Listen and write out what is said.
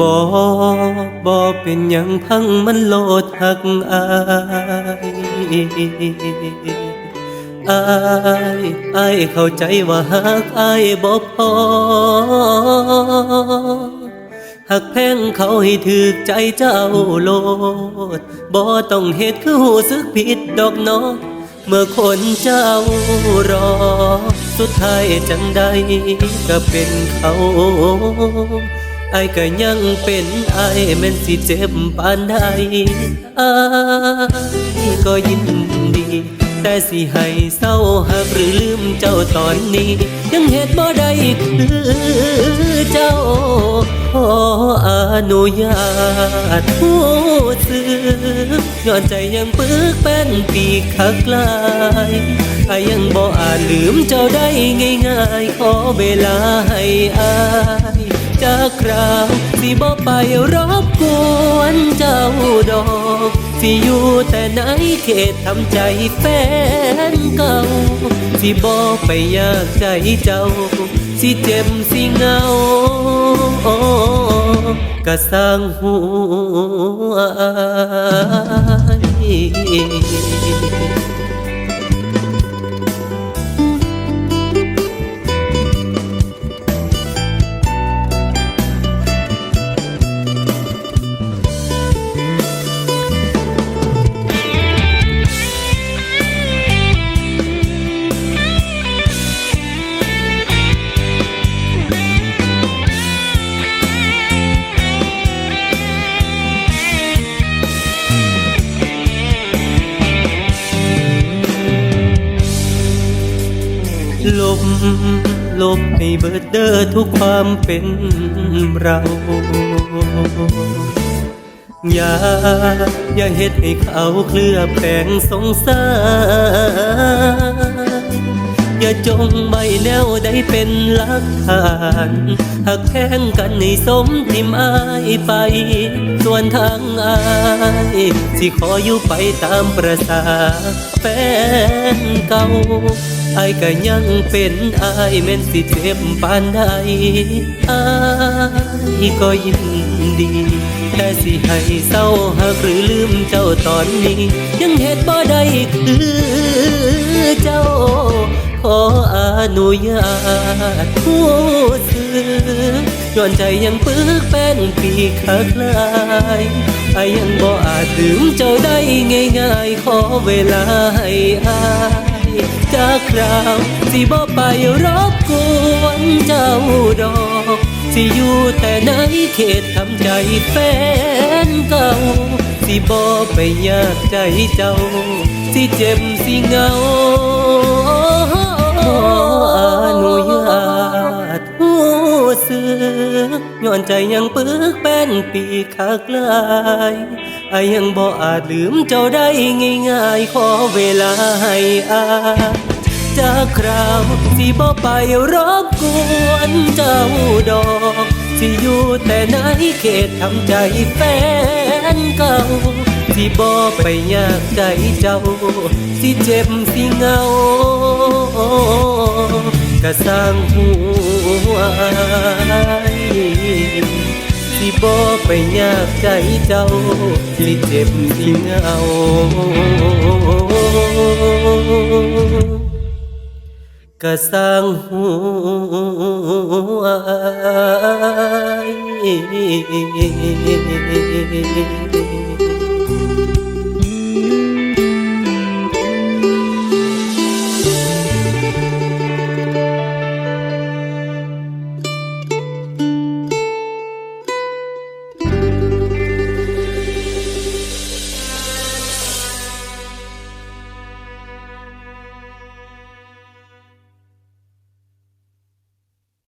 บอบอเป็นหยังพังมันโลดหักอายอายอายเข้าใจว่าหักอายบ่พอหักแพงเขาให้ถือใจเจ้าโลดบ่ต้องเหตุคือหูสึกผิดดอกเนาะเมื่อคนเจ้ารอ สุดท้ายจังใดก็เป็นเขา ไอ้ก็ยังเป็นไอ้แม่นสิเจ็บปานใดไอ้ก็ยินดี แต่สิให้เศร้าหักหรือลืมเจ้าตอนนี้ ยังเหตุบ่ได้คือเจ้าขออนุญาตพูดซื้อย้อนใจยังปึกเป็นปีกขักลายไอายยังบ่อาจลืมเจ้าได้ง่ายๆ ขอเวลาให้อาย จากคราวสิบ่ไปรบกวนเจ้าดอกสิอยู่แต่ในเขตทำใจแฟนเก่าสิบ่ไปยากใจเจ้า สิเจ็บสิเหงาก็สร้างหัว บ ลบให้เบิดเดอทุกความเป็นเรา อย่า อย่าเฮ็ดให้เขาเคลือบแฝงสงสาร อย่าจงใบแนวได้เป็นหลักฐานหากแข่งกันในสมทิมอายไป ส่วนทางอายสิขออยู่ไปตามประสาแฟนเก่า อายก็ยังเป็นอายแม่นสิเจ็บปานใดอายก็ยินดี แต่สิให้เศร้าหักหรือลืมเจ้าตอนนี้ ยังเหตุบ่ได้คือเจ้า ขออนุญาตพูดสื่อย้อนใจยังปึกเป็นปีกขักลายอายยังบ่อาจลืมเจ้าได้ง่ายๆ ขอเวลาให้อา จากคราวสิบ่ไปรบกวนเจ้าดอกสิอยู่แต่ในเขตทำใจแฟนเก่า สิบ่ไปยากใจเจ้า สิเจ็บสิเหงา ย้อนใจยังปึกเป็นปีกขักลายอายังบ่อาจลืมเจ้าได้ง่ายๆ ขอเวลาให้อาจากคราวสิบ่ไปรบกวนเจ้าดอกสิอยู่แต่ในเขตทำใจแฟนเก่าสิบ่ไปยากใจเจ้า สิเจ็บสิเหงาก็สร้างหัว ไปยากใจเจ้าที่เจ็บที่เหงาก็สร้างหัวอาย